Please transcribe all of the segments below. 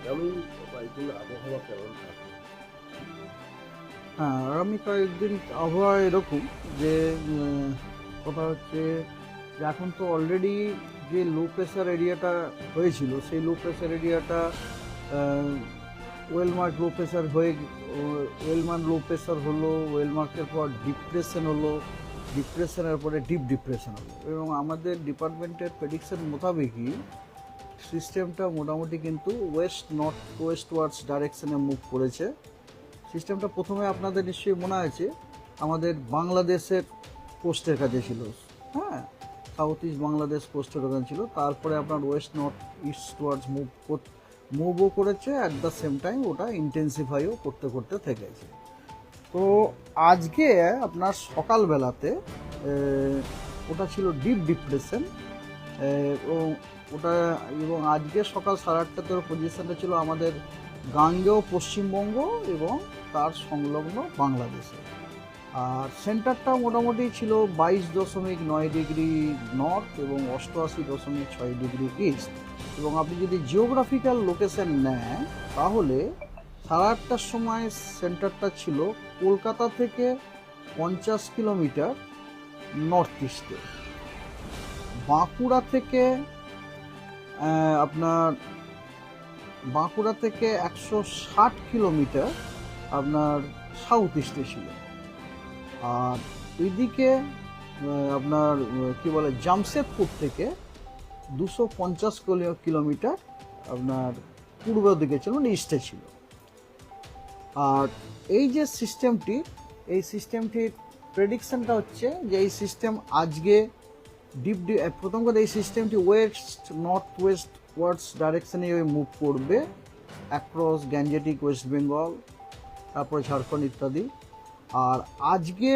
আগামী কয়েকদিন আবহাওয়া কেমন থাকবে? হ্যাঁ আগামী কয়েকদিন আবহাওয়া এরকম যে কথা হচ্ছে যে এখন তো অলরেডি যে লো প্রেশার এরিয়াটা হয়েছিল, সেই লো প্রেশার এরিয়াটা ওয়েলমার্ক লো প্রেশার হয়ে ওয়েলমার্ক লো প্রেশার হলো ওয়েলমার্কের পর ডিপ্রেশন হলো ডিপ্রেশনের পরে ডিপ ডিপ্রেশন হলো। এবং আমাদের ডিপার্টমেন্টের প্রেডিকশন মোতাবেকই সিস্টেমটা মোটামুটি কিন্তু ওয়েস্ট, নর্থ, ওয়েস্ট ওয়ার্ডস ডাইরেকশানে মুভ করেছে। সিস্টেমটা প্রথমে আপনাদের নিশ্চয়ই মনে আছে, আমাদের বাংলাদেশের পোস্টের কাছে ছিল। হ্যাঁ সাউথ ইস্ট বাংলাদেশ পোস্টের ওখানে ছিল। তারপরে আপনার west, north, east towards move মুভও করেছে অ্যাট দ্য সেম টাইম ওটা ইন্টেন্সিফাইও করতে করতে থেকেছে। তো আজকে আপনার সকালবেলাতে ওটা ছিল ডিপ ডিপ্রেশন ওটা, এবং আজকে সকাল সাড়ে আটটাতে পজিশনটা ছিল আমাদের গাঙ্গেয় পশ্চিমবঙ্গ এবং তার সংলগ্ন বাংলাদেশে। আর সেন্টারটা মোটামুটি ছিল বাইশ দশমিক নয় ডিগ্রি নর্থ এবং অষ্টআশি দশমিক ছয় ডিগ্রি ইস্ট এবং আপনি যদি জিওগ্রাফিক্যাল লোকেশন নেন, তাহলে সাড়ে আটটার সময় সেন্টারটা ছিল কলকাতা থেকে পঞ্চাশ কিলোমিটার নর্থ ইস্টে বাঁকুড়া থেকে আপনার বাঁকুড়া থেকে একশো ষাট কিলোমিটার আপনার সাউথ ইস্টে ছিল। আর ওইদিকে আপনার কি বলে, জামশেদপুর থেকে দুশো পঞ্চাশ কিলোমিটার আপনার পূর্ব দিকে ছিল মানে ইস্টে ছিল। আর এই যে সিস্টেমটি এই সিস্টেমটির প্রেডিকশনটা হচ্ছে যে, এই সিস্টেম আজকে ডিপ প্রথম কথা, এই সিস্টেমটি ওয়েস্ট নর্থ ওয়েস্ট ওয়ার্ডস ডাইরেকশনে মুভ করবে অ্যাক্রস গ্যাঞ্জেটিক ওয়েস্ট বেঙ্গল তারপরে ঝাড়খণ্ড ইত্যাদি। আর আজকে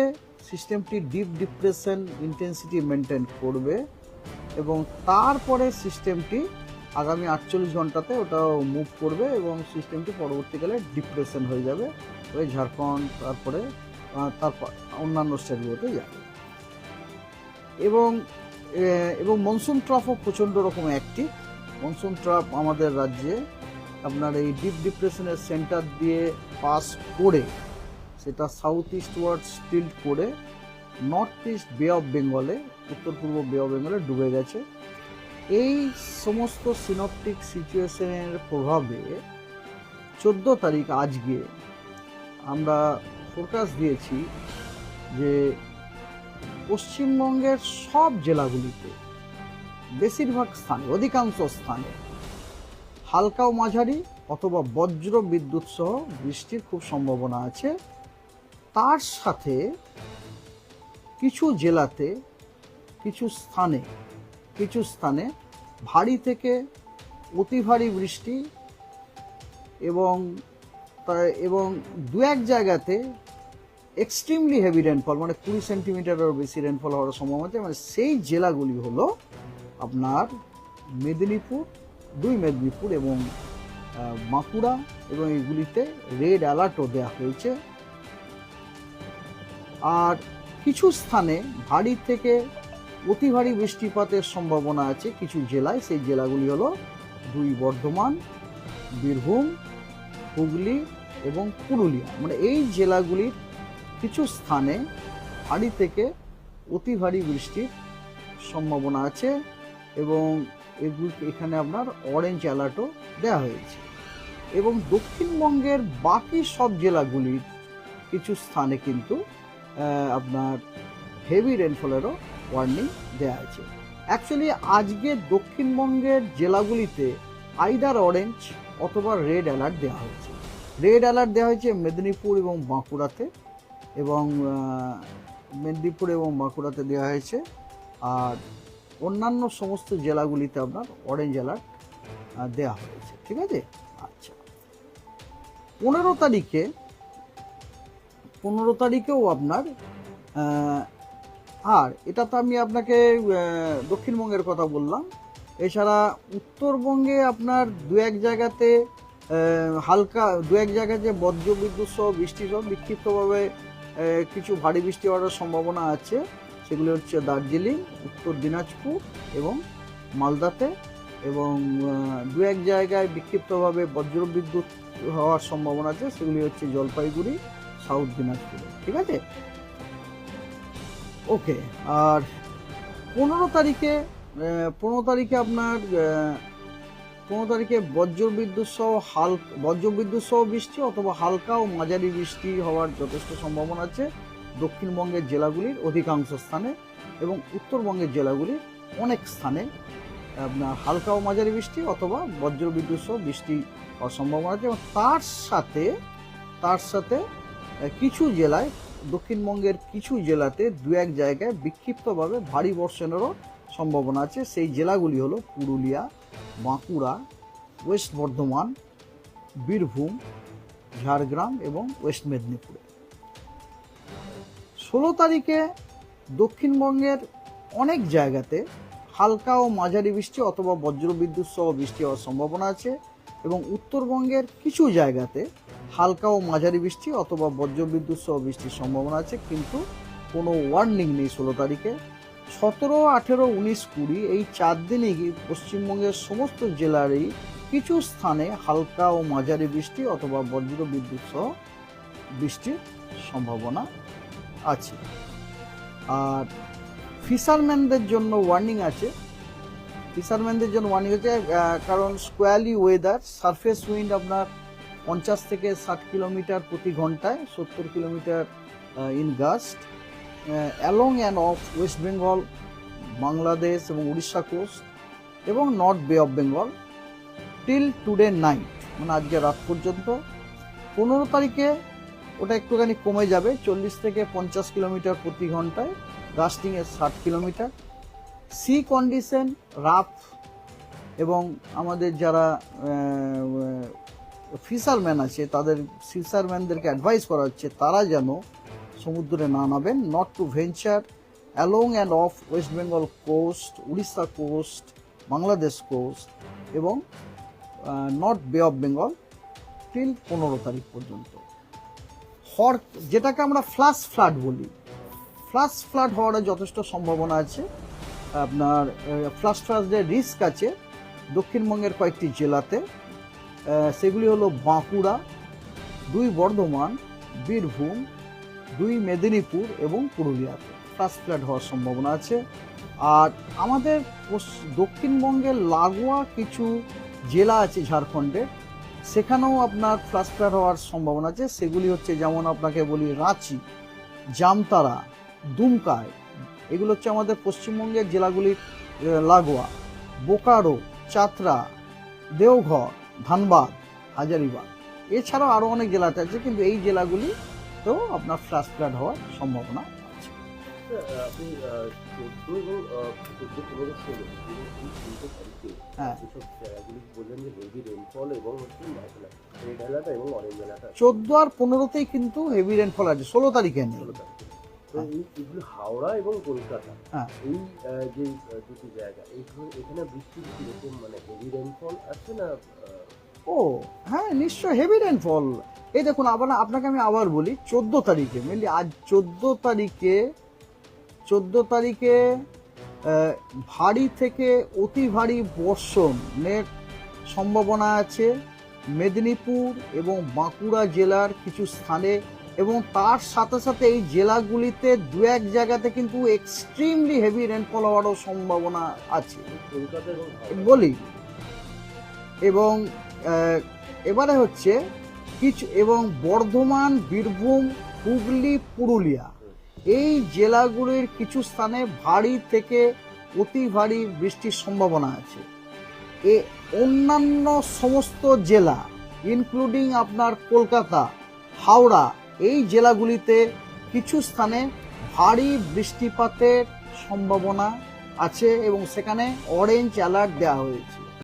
সিস্টেমটি ডিপ ডিপ্রেশন ইন্টেন্সিটি মেনটেন করবে এবং তারপরে সিস্টেমটি আগামী আটচল্লিশ ঘন্টাতে ওটা মুভ করবে এবং সিস্টেমটি পরবর্তীকালে ডিপ্রেশন হয়ে যাবে। ওই ঝাড়খণ্ড তারপরে তারপর অন্যান্য স্টেটগুলোতে যাবে। এবং এবং মনসুন ট্রাফও প্রচণ্ড রকম অ্যাক্টিভ মনসুন ট্রাফ আমাদের রাজ্যে আপনার এই ডিপ ডিপ্রেশনের সেন্টার দিয়ে পাস করে, সেটা সাউথ ইস্ট ওয়ার্ড স্টিল্ট করে নর্থ ইস্ট বে অফ বেঙ্গলে উত্তর পূর্ব বে অফ বেঙ্গলে ডুবে গেছে। এই সমস্ত সিনপটিক সিচুয়েশনের প্রভাবে চোদ্দ তারিখ আজকে আমরা ফোরকাস্ট দিয়েছি যে পশ্চিমবঙ্গের সব জেলাগুলিতে বেশিরভাগ স্থানে, অধিকাংশ স্থানে হালকা ও মাঝারি অথবা বজ্র বিদ্যুৎ সহ বৃষ্টির খুব সম্ভাবনা আছে। তার সাথে কিছু জেলাতে কিছু স্থানে কিছু স্থানে ভারী থেকে অতি ভারী বৃষ্টি এবং এবং দু এক জায়গাতে এক্সট্রিমলি হেভি রেনফল মানে কুড়ি সেন্টিমিটারেরও বেশি রেনফল হওয়ার সম্ভাবনা আছে। মানে সেই জেলাগুলি হলো আপনার মেদিনীপুর, দুই মেদিনীপুর এবং বাঁকুড়া এবং এগুলিতে রেড অ্যালার্টও দেওয়া হয়েছে। আর কিছু স্থানে ভারী থেকে অতি ভারী বৃষ্টিপাতের সম্ভাবনা আছে কিছু জেলায়। সেই জেলাগুলি হলো দুই বর্ধমান, বীরভূম, হুগলি এবং পুরুলিয়া। মানে এই জেলাগুলির কিছু স্থানে ভারী থেকে অতি ভারী বৃষ্টির সম্ভাবনা আছে এবং এগুলি এখানে আপনার অরেঞ্জ অ্যালার্টও দেওয়া হয়েছে। এবং দক্ষিণবঙ্গের বাকি সব জেলাগুলির কিছু স্থানে কিন্তু আপনার হেভি রেনফলেরও ওয়ার্নিং দেওয়া আছে। অ্যাকচুয়ালি আজকে দক্ষিণবঙ্গের জেলাগুলিতে আইদার অরেঞ্জ অথবা রেড অ্যালার্ট দেওয়া হয়েছে। রেড অ্যালার্ট দেওয়া হয়েছে মেদিনীপুর এবং বাঁকুড়াতে। এবং মেদিনীপুর এবং বাঁকুড়াতে দেওয়া হয়েছে। আর অন্যান্য সমস্ত জেলাগুলিতে আপনার অরেঞ্জ অ্যালার্ট দেওয়া হয়েছে। ঠিক আছে? আচ্ছা। পনেরো তারিখে, পনেরো তারিখেও আপনার আর এটা তো আমি আপনাকে দক্ষিণবঙ্গের কথা বললাম। এছাড়া উত্তরবঙ্গে আপনার দু এক জায়গাতে হালকা, দু এক জায়গাতে বজ্র বিদ্যুৎ সহ বৃষ্টি সহ বিক্ষিপ্তভাবে কিছু ভারী বৃষ্টি হওয়ার সম্ভাবনা আছে। সেগুলি হচ্ছে দার্জিলিং, উত্তর দিনাজপুর এবং মালদাতে এবং দু এক জায়গায় বিক্ষিপ্তভাবে বজ্রবিদ্যুৎ হওয়ার সম্ভাবনা আছে। সেগুলি হচ্ছে জলপাইগুড়ি, সাউথ দিনাজপুরে। ঠিক আছে? ওকে, আর পনেরো তারিখে পনেরো তারিখে আপনার পনেরো তারিখে বজ্রবিদ্যুৎ সহ হাল বজ্রবিদ্যুৎ সহ বৃষ্টি অথবা হালকা ও মাঝারি বৃষ্টি হওয়ার যথেষ্ট সম্ভাবনা আছে দক্ষিণবঙ্গের জেলাগুলির অধিকাংশ স্থানে এবং উত্তরবঙ্গের জেলাগুলির অনেক স্থানে হালকা ও মাঝারি বৃষ্টি অথবা বজ্রবিদ্যুৎ সহ বৃষ্টি হওয়ার সম্ভাবনা আছে এবং তার সাথে তার সাথে কিছু জেলায়, দক্ষিণবঙ্গের কিছু জেলাতে দু এক জায়গায় বিক্ষিপ্তভাবে ভারী বর্ষণেরও সম্ভাবনা আছে। সেই জেলাগুলি হলো পুরুলিয়া বাঁকুড়া, ওয়েস্ট বর্ধমান, বীরভূম, ঝাড়গ্রাম এবং ওয়েস্ট মেদিনীপুরে। ষোলো তারিখে দক্ষিণবঙ্গের অনেক জায়গাতে হালকা ও মাঝারি বৃষ্টি অথবা বজ্রবিদ্যুৎ সহ বৃষ্টি হওয়ার সম্ভাবনা আছে এবং উত্তরবঙ্গের কিছু জায়গাতে হালকা ও মাঝারি বৃষ্টি অথবা বজ্রবিদ্যুৎ সহ বৃষ্টির সম্ভাবনা আছে, কিন্তু কোনো ওয়ার্নিং নেই ষোলো তারিখে। সতেরো, আঠেরো, উনিশ, কুড়ি এই চার দিনই পশ্চিমবঙ্গের সমস্ত জেলারই কিছু স্থানে হালকা ও মাঝারি বৃষ্টি অথবা বজ্র বিদ্যুৎ সহ বৃষ্টির সম্ভাবনা আছে। আর ফিশারম্যানদের জন্য ওয়ার্নিং আছে। ফিশারম্যানদের জন্য ওয়ার্নিং আছে কারণ স্কোয়ালি ওয়েদার সারফেস উইন্ড আপনার পঞ্চাশ থেকে ষাট কিলোমিটার প্রতি ঘন্টায়, সত্তর kilometre in gust along and off West Bengal Bangladesh এবং উড়িষ্যা কোস্ট এবং north Bay of Bengal till today night মানে আজকে রাত পর্যন্ত। পনেরো তারিখে ওটা একটুখানি কমে যাবে, চল্লিশ থেকে পঞ্চাশ কিলোমিটার প্রতি ঘন্টায় গাস্টিংয়ে ষাট কিলোমিটার। সি কন্ডিশন রাফ এবং আমাদের যারা ফিশারম্যান আছে, তাদের ফিশারম্যানদেরকে অ্যাডভাইস করা হচ্ছে, তারা যেন সমুদ্রে না নামেন not to venture along and off West Bengal coast Orissa coast Bangladesh coast এবং north Bay of Bengal till পনেরো তারিখ পর্যন্ত। হর যেটাকে আমরা ফ্লাশ ফ্লাড বলি। ফ্লাশ ফ্লাড হওয়ার যথেষ্ট সম্ভাবনা আছে। আপনার ফ্লাশ ফ্লাডের রিস্ক আছে দক্ষিণবঙ্গের কয়েকটি জেলাতে। সেগুলি হলো বাঁকুড়া, দুই বর্ধমান, বীরভূম দুই মেদিনীপুর এবং পুরুলিয়াতে ফ্লাড হওয়ার সম্ভাবনা আছে। আর আমাদের দক্ষিণবঙ্গের লাগোয়া কিছু জেলা আছে ঝাড়খণ্ডের সেখানেও আপনার ফ্লাড হওয়ার সম্ভাবনা আছে। সেগুলি হচ্ছে যেমন আপনাকে বলি রাঁচি, জামতারা, দুমকায়। এগুলো হচ্ছে আমাদের পশ্চিমবঙ্গের জেলাগুলির লাগোয়া। বোকারো, চাতরা, দেওঘর, ধানবাদ, হাজারিবাগ। এছাড়াও আরও অনেক জেলাতে আছে, কিন্তু এই জেলাগুলি তো আপনার ফ্লাশ ফ্লাড হওয়ার সম্ভাবনা আছে। আপনি চোদ্দ এবং চোদ্দ পনেরো ষোলো এই তিনটে তারিখে হ্যাঁ। যেসব জায়গাগুলি বললেন যে হেভি রেনফল এবং হচ্ছে রেড অ্যালার্ট এবং অরেঞ্জ অ্যালার্ট আছে চোদ্দ আর পনেরোতেই কিন্তু হেভি রেনফল আছে ষোলো তারিখে নেই ষোলো তারিখে। তো এই এগুলো হাওড়া এবং কলকাতা হ্যাঁ। এই যে দুটি জায়গা এখানে কীরকম মানে হেভি রেনফল আছে না ও হ্যাঁ নিশ্চয় হেভি রেনফল এই দেখুন আবার আপনাকে আমি আবার বলি চোদ্দ তারিখে মেনলি আজ চোদ্দ তারিখে চোদ্দ তারিখে ভারী থেকে অতি ভারী বর্ষণের সম্ভাবনা আছে। মেদিনীপুর এবং বাঁকুড়া জেলার কিছু স্থানে এবং তার সাথে সাথে এই জেলাগুলিতে দু এক জায়গাতে কিন্তু এক্সট্রিমলি হেভি রেনফল হওয়ারও সম্ভাবনা আছে? বলি। এবং এবারে হচ্ছে কিছু এবং বর্ধমান, বীরভূম, হুগলি, পুরুলিয়া। এই জেলাগুলির কিছু স্থানে ভারী থেকে অতি ভারী বৃষ্টির সম্ভাবনা আছে। এ অন্যান্য সমস্ত জেলা ইনক্লুডিং আপনার কলকাতা, হাওড়া, এই জেলাগুলিতে কিছু স্থানে ভারী বৃষ্টিপাতের সম্ভাবনা আছে এবং সেখানে অরেঞ্জ অ্যালার্ট দেওয়া হয়েছে।